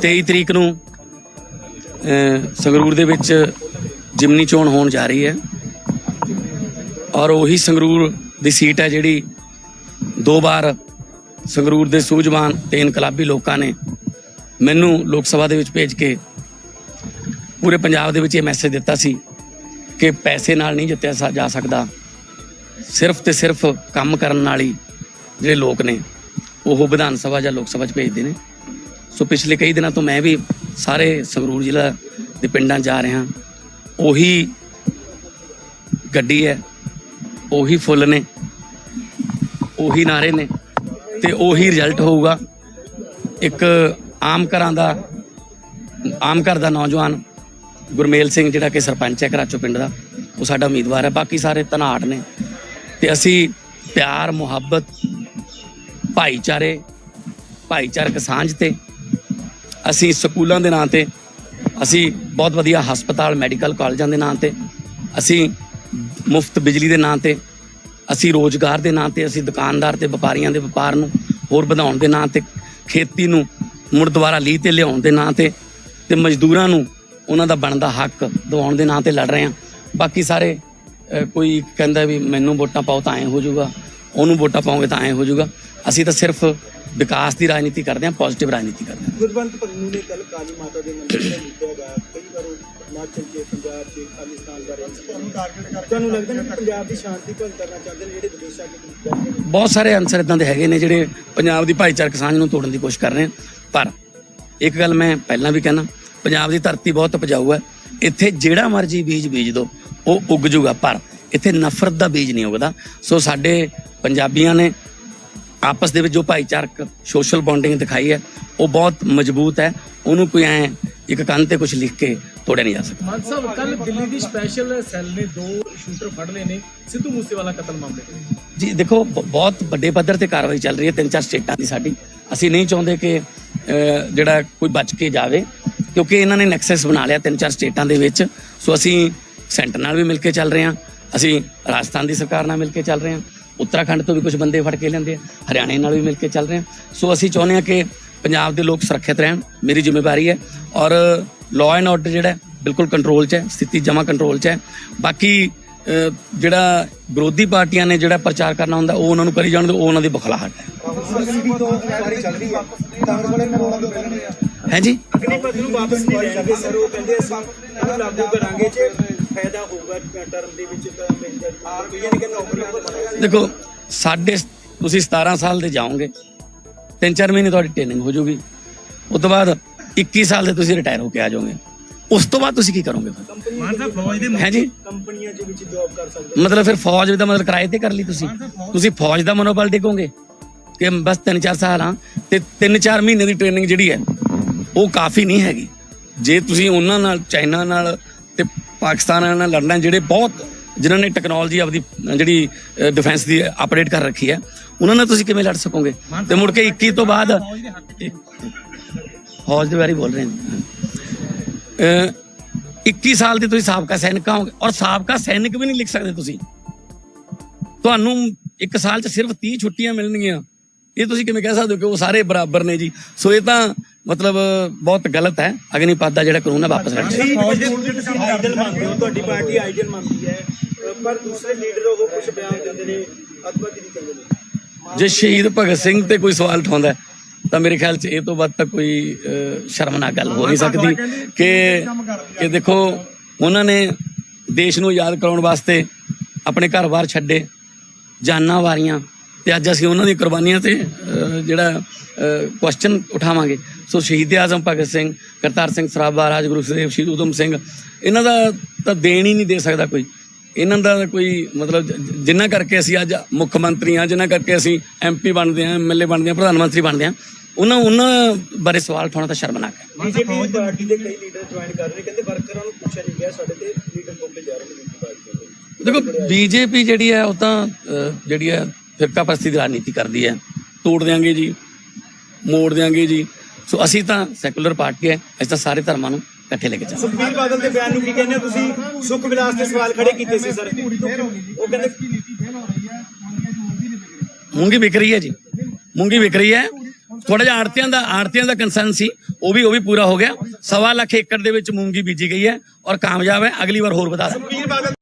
ਤੇਈ ਤਰੀਕ ਨੂੰ ਸੰਗਰੂਰ ਦੇ ਵਿੱਚ ਜਿਮਨੀ ਚੋਣ ਹੋਣ ਜਾ ਰਹੀ ਹੈ। ਔਰ ਉਹੀ ਸੰਗਰੂਰ ਦੀ ਸੀਟ ਹੈ ਜਿਹੜੀ ਦੋ ਵਾਰ ਸੰਗਰੂਰ ਦੇ ਸੂਝਵਾਨ ਤੇ ਇਨਕਲਾਬੀ ਲੋਕਾਂ ਨੇ ਮੈਨੂੰ ਲੋਕ ਸਭਾ ਦੇ ਵਿੱਚ ਭੇਜ ਕੇ ਪੂਰੇ ਪੰਜਾਬ ਦੇ ਵਿੱਚ ਇਹ ਮੈਸੇਜ ਦਿੱਤਾ ਸੀ। ਕਿ ਪੈਸੇ ਨਾਲ ਨਹੀਂ ਜਿੱਤਿਆ ਸਾ- ਜਾ ਸਕਦਾ। ਸਿਰਫ ਤੇ ਸਿਰਫ ਕੰਮ ਕਰਨ ਨਾਲ ਹੀ ਜਿਹੜੇ ਲੋਕ ਨੇ, ਉਹ ਵਿਧਾਨ ਸਭਾ ਜਾਂ ਲੋਕ ਸਭਾ 'ਚ ਭੇਜਦੇ ਨੇ। ਸੋ ਪਿਛਲੇ ਕਈ ਦਿਨਾਂ ਤੋਂ ਮੈਂ ਵੀ ਸਾਰੇ ਸੰਗਰੂਰ ਜ਼ਿਲ੍ਹਾ ਦੇ ਪਿੰਡਾਂ ਜਾ ਰਿਹਾ ਉਹੀ ਗੱਡੀ ਹੈ, ਉਹੀ ਫੁੱਲ ਨੇ, ਉਹੀ ਨਾਰੇ ਨੇ ਤੇ ਉਹੀ ਰਿਜ਼ਲਟ ਹੋਊਗਾ। ਇੱਕ ਆਮ ਘਰਾਂ ਦਾ, ਆਮ ਘਰ ਦਾ ਨੌਜਵਾਨ ਗੁਰਮੇਲ ਸਿੰਘ ਜਿਹੜਾ ਕਿ ਸਰਪੰਚ ਹੈ ਕਰਾਚੋ ਪਿੰਡ ਦਾ, ਉਹ ਸਾਡਾ ਉਮੀਦਵਾਰ ਹੈ। ਬਾਕੀ ਸਾਰੇ ਧਨਾੜ ਨੇ। ਤੇ ਅਸੀਂ ਪਿਆਰ, ਮੁਹੱਬਤ, ਭਾਈਚਾਰੇ, ਭਾਈਚਾਰਕ ਸਾਂਝ ਤੇ ਅਸੀਂ ਸਕੂਲਾਂ ਦੇ ਨਾਂ ਤੇ, ਅਸੀਂ ਬਹੁਤ ਵਧੀਆ ਹਸਪਤਾਲ, ਮੈਡੀਕਲ ਕਾਲਜਾਂ ਦੇ ਨਾਂ ਤੇ, ਅਸੀਂ ਮੁਫਤ ਬਿਜਲੀ ਦੇ ਨਾਂ ਤੇ, ਅਸੀਂ ਰੋਜ਼ਗਾਰ ਦੇ ਨਾਂ ਤੇ, ਅਸੀਂ ਦੁਕਾਨਦਾਰ ਤੇ, ਵਪਾਰੀਆਂ ਦੇ ਵਪਾਰ ਨੂੰ ਹੋਰ ਵਧਾਉਣ ਦੇ ਨਾਂ ਤੇ, ਖੇਤੀ ਨੂੰ ਮੁੜ ਦੁਬਾਰਾ ਲੀਹ ਤੇ ਲਿਆਉਣ ਦੇ ਨਾਂ ਤੇ ਤੇ ਮਜ਼ਦੂਰਾਂ ਨੂੰ ਉਹਨਾਂ ਦਾ ਬਣਦਾ ਹੱਕ ਦਿਵਾਉਣ ਦੇ ਨਾਂ ਤੇ ਲੜ ਰਹੇ ਹਾਂ। ਬਾਕੀ ਸਾਰੇ ਕੋਈ ਕਹਿੰਦਾ ਵੀ ਮੈਨੂੰ ਵੋਟਾਂ ਪਾਓ ਤਾਂ ਐ ਹੋ ਜਾਊਗਾ ਉਹਨੂੰ ਵੋਟਾਂ ਪਾਓਗੇ ਤਾਂ ਐ ਹੋ ਜਾਊਗਾ। ਅਸੀਂ ਤਾਂ ਸਿਰਫ ਵਿਕਾਸ ਦੀ ਰਾਜਨੀਤੀ ਕਰਦੇ ਹਾਂ ਪੋਜ਼ਿਟਿਵ ਰਾਜਨੀਤੀ ਕਰਦੇ ਹਾਂ। ਗੁਰਵੰਤ ਪੰਨੂ ਨੇ ਕੱਲ ਕਾਲੀ ਮਾਤਾ ਦੇ ਮੰਦਿਰ ਦਾ ਲਿਖਿਆ ਗਾ ਕਈ ਵਾਰ ਹਿਮਾਚਲ ਕੇ ਪੰਜਾਬ ਕੇ ਖਾਲਿਸਤਾਨ ਬਾਰੇ ਤੁਹਾਨੂੰ ਟਾਰਗੇਟ ਕਰਕੇ ਤੁਹਾਨੂੰ ਲੱਗਦਾ ਨਹੀਂ ਪੰਜਾਬ ਦੀ ਸ਼ਾਂਤੀ ਭੰਗ ਕਰਨਾ ਚਾਹੁੰਦੇ ਨੇ ਜਿਹੜੇ ਵਿਦੇਸ਼ਾਂ ਦੇ ਬਹੁਤ ਸਾਰੇ ਅਨਸਰ ਇਦਾਂ ਦੇ ਹੈਗੇ ਨੇ ਜਿਹੜੇ ਪੰਜਾਬ ਦੀ ਭਾਈਚਾਰਕ ਸਾਂਝ ਨੂੰ ਤੋੜਨ ਦੀ ਕੋਸ਼ਿਸ਼ ਕਰ ਰਹੇ ਪਰ ਇੱਕ ਗੱਲ ਮੈਂ ਪਹਿਲਾਂ ਵੀ ਕਹਿਣਾ ਪੰਜਾਬ ਦੀ ਧਰਤੀ ਬਹੁਤ ਉਪਜਾਊ ਹੈ। ਇੱਥੇ ਜਿਹੜਾ ਮਰਜ਼ੀ ਬੀਜ ਬੀਜ ਦੋ ਉਹ ਉੱਗ ਜੂਗਾ ਪਰ ਇੱਥੇ ਨਫ਼ਰਤ ਦਾ ਬੀਜ ਨਹੀਂ ਉੱਗਦਾ। ਸੋ ਸਾਡੇ ਪੰਜਾਬੀਆਂ ਨੇ ਆਪਸ ਦੇ ਵਿੱਚ ਜੋ ਭਾਈਚਾਰਕ ਸੋਸ਼ਲ ਬੌਂਡਿੰਗ ਦਿਖਾਈ ਹੈ ਉਹ ਬਹੁਤ ਮਜ਼ਬੂਤ ਹੈ। ਉਹਨੂੰ ਕੋਈ ਐ ਇੱਕ ਕੰਨ ਤੇ ਕੁਝ ਲਿਖ ਕੇ ਤੋੜਿਆ ਨਹੀਂ ਜਾ ਸਕਦਾ। ਮਾਨ ਸਾਹਿਬ ਕੱਲ ਦਿੱਲੀ ਦੀ ਸਪੈਸ਼ਲ ਸੈੱਲ ਨੇ ਦੋ ਸ਼ੂਟਰ ਫੜ ਲਏ ਨੇ ਸਿੱਧੂ ਮੂਸੇਵਾਲਾ ਕਤਲ ਮਾਮਲੇ ਦੇ ਜੀ ਦੇਖੋ ਬਹੁਤ ਵੱਡੇ ਪੱਧਰ ਤੇ ਕਾਰਵਾਈ ਚੱਲ ਰਹੀ ਹੈ ਤਿੰਨ ਚਾਰ ਸਟੇਟਾਂ ਦੀ ਸਾਡੀ। ਅਸੀਂ ਨਹੀਂ ਚਾਹੁੰਦੇ ਕਿ ਜਿਹੜਾ ਕੋਈ ਬਚ ਕੇ ਜਾਵੇ। ਕਿਉਂਕਿ ਇਹਨਾਂ ਨੇ ਨੈਕਸਸ ਬਣਾ ਲਿਆ ਤਿੰਨ ਚਾਰ ਸਟੇਟਾਂ ਦੇ ਵਿੱਚ। ਸੋ ਅਸੀਂ ਸੈਂਟਰ ਨਾਲ ਵੀ ਮਿਲ ਕੇ ਚੱਲ ਰਹੇ ਹਾਂ। ਅਸੀਂ ਰਾਜਸਥਾਨ ਦੀ ਸਰਕਾਰ ਨਾਲ ਮਿਲ ਕੇ ਚੱਲ ਰਹੇ ਹਾਂ। ਉੱਤਰਾਖੰਡ ਤੋਂ ਵੀ ਕੁਝ ਬੰਦੇ ਫੜ ਕੇ ਲੈਂਦੇ ਆ। ਹਰਿਆਣੇ ਨਾਲ ਵੀ ਮਿਲ ਕੇ ਚੱਲ ਰਹੇ ਹਾਂ। ਸੋ ਅਸੀਂ ਚਾਹੁੰਦੇ ਹਾਂ ਕਿ ਪੰਜਾਬ ਦੇ ਲੋਕ ਸੁਰੱਖਿਅਤ ਰਹਿਣ। ਮੇਰੀ ਜ਼ਿੰਮੇਵਾਰੀ ਹੈ। ਔਰ ਲਾਅ ਐਂਡ ਆਰਡਰ ਜਿਹੜਾ ਬਿਲਕੁਲ ਕੰਟਰੋਲ 'ਚ ਹੈ। ਸਥਿਤੀ ਜਮਾ ਕੰਟਰੋਲ 'ਚ ਹੈ। ਬਾਕੀ ਜਿਹੜਾ ਵਿਰੋਧੀ ਪਾਰਟੀਆਂ ਨੇ ਜਿਹੜਾ ਪ੍ਰਚਾਰ ਕਰਨਾ ਹੁੰਦਾ, ਉਹ ਉਹਨਾਂ ਨੂੰ ਕਰੀ ਜਾਣ ਉਹ ਉਹਨਾਂ ਦੀ ਬਖਲਾਹਟ ਹੈ। ਅਗਨੀਪਥ ਤੋਂ ਸਾਰੀ ਚੱਲ ਰਹੀ ਹੈ ਕਾਂਗਰਸ ਵਾਲੇ ਕਰੋੜਾਂ ਤੋਂ ਰਹਿ ਰਹੇ ਆ ਹੈ ਜੀ ਅਗਨੀਪਥ ਨੂੰ ਵਾਪਸ ਨਹੀਂ ਲੈਣਗੇ ਸਰ ਉਹ ਕਹਿੰਦੇ ਅਸੀਂ ਇਹਨੂੰ ਲਾਗੂ ਕਰਾਂਗੇ ਜੇ ਫਾਇਦਾ ਹੋਊਗਾ ਟਰਮ ਦੇ ਵਿੱਚ ਤਾਂ ਮੇਰੀ ਕੋਈ ਨਹੀਂ ਕਹਿੰਦਾ ਨੌਕਰੀਆਂ ਦੇਖੋ ਸਾਡੇ ਤੁਸੀਂ 17 ਸਾਲ ਦੇ ਜਾਓਗੇ ਤਿੰਨ ਚਾਰ ਮਹੀਨੇ ਤੁਹਾਡੀ ਟ੍ਰੇਨਿੰਗ ਹੋ ਜਾਊਗੀ। ਉਸ ਤੋਂ ਬਾਅਦ 21 ਸਾਲ ਦੇ ਤੁਸੀਂ ਰਿਟਾਇਰ ਹੋ ਕੇ ਆ ਜਾਓਗੇ। ਉਸ ਤੋਂ ਬਾਅਦ ਤੁਸੀਂ ਕੀ ਕਰੋਗੇ ਫਿਰ? ਮਾਨ ਸਾਹਿਬ ਫੌਜ ਦੇ ਹੈ ਜੀ ਕੰਪਨੀਆਂ ਦੇ ਵਿੱਚ ਜੌਬ ਕਰ ਸਕਦੇ ਮਤਲਬ ਫਿਰ ਫੌਜ ਦਾ ਮਤਲਬ ਕਿਰਾਏ ਤੇ ਕਰ ਲਈ ਤੁਸੀਂ। ਤੁਸੀਂ ਫੌਜ ਦਾ ਮਨੋਬਲ ਡਿੱਗੋਗੇ ਕਿ ਬਸ 3-4 ਸਾਲ ਆ ਤੇ 3-4 ਮਹੀਨੇ ਦੀ ਟ੍ਰੇਨਿੰਗ ਜਿਹੜੀ ਹੈ ਉਹ ਕਾਫੀ ਨਹੀਂ ਹੈਗੀ। ਜੇ ਤੁਸੀਂ ਉਹਨਾਂ ਨਾਲ ਚਾਈਨਾ ਨਾਲ ਤੇ ਪਾਕਿਸਤਾਨ ਨਾਲ ਲੜਨਾ ਜਿਹੜੇ ਬਹੁਤ ਜਿਨ੍ਹਾਂ ਨੇ ਟੈਕਨੋਲੋਜੀ ਆਪਦੀ ਜਿਹੜੀ ਡਿਫੈਂਸ ਦੀ ਅਪਡੇਟ ਕਰ ਰੱਖੀ ਹੈ ਉਹਨਾਂ ਨਾਲ ਤੁਸੀਂ ਕਿਵੇਂ ਲੜ ਸਕੋਗੇ? ਤੇ ਮੁੜ ਕੇ 21 ਤੋਂ ਬਾਅਦ ਫੌਜ ਦੇ ਬਾਰੇ ਬੋਲ ਰਹੇ ਅਹ 21 ਸਾਲ ਦੇ ਤੁਸੀਂ ਸਾਬਕਾ ਸੈਨਿਕ ਹੋਗੇ ਔਰ ਸਾਬਕਾ ਸੈਨਿਕ ਵੀ ਨਹੀਂ ਲਿਖ ਸਕਦੇ ਤੁਸੀਂ। ਤੁਹਾਨੂੰ ਇੱਕ ਸਾਲ 'ਚ ਸਿਰਫ 30 ਛੁੱਟੀਆਂ ਮਿਲਣਗੀਆਂ। ਇਹ ਤੁਸੀਂ ਕਿਵੇਂ ਕਹਿ ਸਕਦੇ ਹੋ ਕਿ ਉਹ ਸਾਰੇ ਬਰਾਬਰ ਨੇ ਜੀ? ਸੋ ਇਹ ਤਾਂ ਮਤਲਬ ਬਹੁਤ ਗਲਤ ਹੈ ਅਗਨੀਪਥ ਦਾ ਜਿਹੜਾ ਕਾਨੂੰਨ ਹੈ ਵਾਪਸ ਲੈਣਾ ਹੋ ਤੁਹਾਡੀ ਪਾਰਟੀ ਆਈਡਲ ਮੰਨਦੀ ਹੈ ਪਰ ਦੂਸਰੇ ਲੀਡਰ ਉਹ ਕੁਝ ਬਿਆਨ ਦਿੰਦੇ ਨੇ ਅੱਤਵਾਦੀ ਨਹੀਂ ਕਹਿੰਦੇ ਨੇ। ਜੇ ਸ਼ਹੀਦ ਭਗਤ ਸਿੰਘ ਤੇ ਕੋਈ ਸਵਾਲ ਉਠਾਉਂਦਾ ਤਾਂ ਮੇਰੇ ਖਿਆਲ 'ਚ ਇਹ ਤੋਂ ਵੱਧ ਤਾਂ ਕੋਈ ਸ਼ਰਮਨਾਕ ਗੱਲ ਹੋ ਨਹੀਂ ਸਕਦੀ ਕਿ ਕਿ ਦੇਖੋ ਉਹਨਾਂ ਨੇ ਦੇਸ਼ ਨੂੰ ਯਾਦ ਕਰਾਉਣ ਵਾਸਤੇ ਆਪਣੇ ਘਰ-ਬਾਰ ਛੱਡੇ ਜਾਨਾਂ ਵਾਰੀਆਂ ਤੇ ਅੱਜ ਅਸੀਂ ਉਹਨਾਂ ਦੀ ਕੁਰਬਾਨੀਆਂ ਤੇ ਜਿਹੜਾ ਕੁਐਸਚਨ ਉਠਾਵਾਂਗੇ। ਸੋ ਸ਼ਹੀਦ ਆਜ਼ਮ ਭਗਤ ਸਿੰਘ ਕਰਤਾਰ ਸਿੰਘ ਸਰਾਭਾ ਰਾਜਗੁਰੂ ਸੁਖਦੇਵ ਸ਼ਹੀਦ ਊਧਮ ਸਿੰਘ ਇਹਨਾਂ ਦਾ ਤਾਂ ਦੇਣ ਹੀ ਨਹੀਂ ਦੇ ਸਕਦਾ ਕੋਈ। ਇਹਨਾਂ ਦਾ ਕੋਈ ਮਤਲਬ ਜ- ਜਿਨ੍ਹਾਂ ਕਰਕੇ ਅਸੀਂ ਅੱਜ ਮੁੱਖ ਮੰਤਰੀ ਆ ਜਿਨ੍ਹਾਂ ਕਰਕੇ ਅਸੀਂ ਐਮਪੀ ਬਣਦੇ ਆ ਐਮਐਲਏ ਬਣਦੇ ਆ ਪ੍ਰਧਾਨ ਮੰਤਰੀ ਬਣਦੇ ਆ ਉਹਨਾਂ ਉਹਨਾਂ ਬਾਰੇ ਸਵਾਲ ਉਠਾਉਣਾ ਤਾਂ ਸ਼ਰਮਨਾਕ ਹੈ ਬੀਜੇਪੀ ਪਾਰਟੀ ਦੇ ਕਈ ਲੀਡਰ ਜੁਆਇਨ ਕਰ ਰਹੇ ਕਹਿੰਦੇ ਵਰਕਰਾਂ ਨੂੰ ਪੁੱਛਿਆ ਨਹੀਂ ਗਿਆ ਸਾਡੇ ਤੇ ਲੀਡਰ ਕੋਲ ਜਾ ਰਹੇ ਨੇ ਦੇਖੋ ਬੀਜੇਪੀ ਜਿਹੜੀ ਹੈ ਉਹ ਤਾਂ ਜਿਹੜੀ ਹੈ ਫਿਰਕਾ ਪ੍ਰਸਤੀ ਦੀ ਰਾਜਨੀਤੀ ਕਰਦੀ ਹੈ। ਤੋੜ ਦਿਆਂਗੇ ਜੀ ਮੋੜ ਦਿਆਂਗੇ ਜੀ। ਸੋ ਅਸੀਂ ਤਾਂ ਸੈਕੂਲਰ ਪਾਰਟੀ ਹੈ ਅਸੀਂ ਤਾਂ ਸਾਰੇ ਧਰਮਾਂ ਨੂੰ ਇਕੱਠੇ ਲੈ ਕੇ ਚੱਲ ਸੁਖਬੀਰ ਬਾਦਲ ਦੇ ਬਿਆਨ ਨੂੰ ਕੀ ਕਹਿੰਦੇ ਹੋ ਤੁਸੀਂ? ਸੁਖ ਵਿਲਾਸ ਤੇ ਸਵਾਲ ਖੜੇ ਕੀਤੇ ਸੀ ਸਰ। ਉਹ ਕਹਿੰਦੇ ਮੂੰਗੀ ਵਿਕ ਰਹੀ ਹੈ ਜੀ। ਮੂੰਗੀ ਵਿਕ ਰਹੀ ਹੈ। ਥੋੜਾ ਜਿਹਾ ਆੜਤੀਆਂ ਦਾ ਆੜਤੀਆਂ ਦਾ ਕੰਸਰਨ ਸੀ ਉਹ ਵੀ ਉਹ ਵੀ ਪੂਰਾ ਹੋ ਗਿਆ। ਸਵਾ ਲੱਖ ਏਕੜ ਦੇ ਵਿੱਚ ਮੂੰਗੀ ਬੀਜੀ ਗਈ ਹੈ ਔਰ ਕਾਮਯਾਬ ਹੈ। ਅਗਲੀ ਵਾਰ ਹੋਰ ਵਧਾ ਦਾਂਗੇ ਸੁਖਬੀਰ ਬਾਦਲ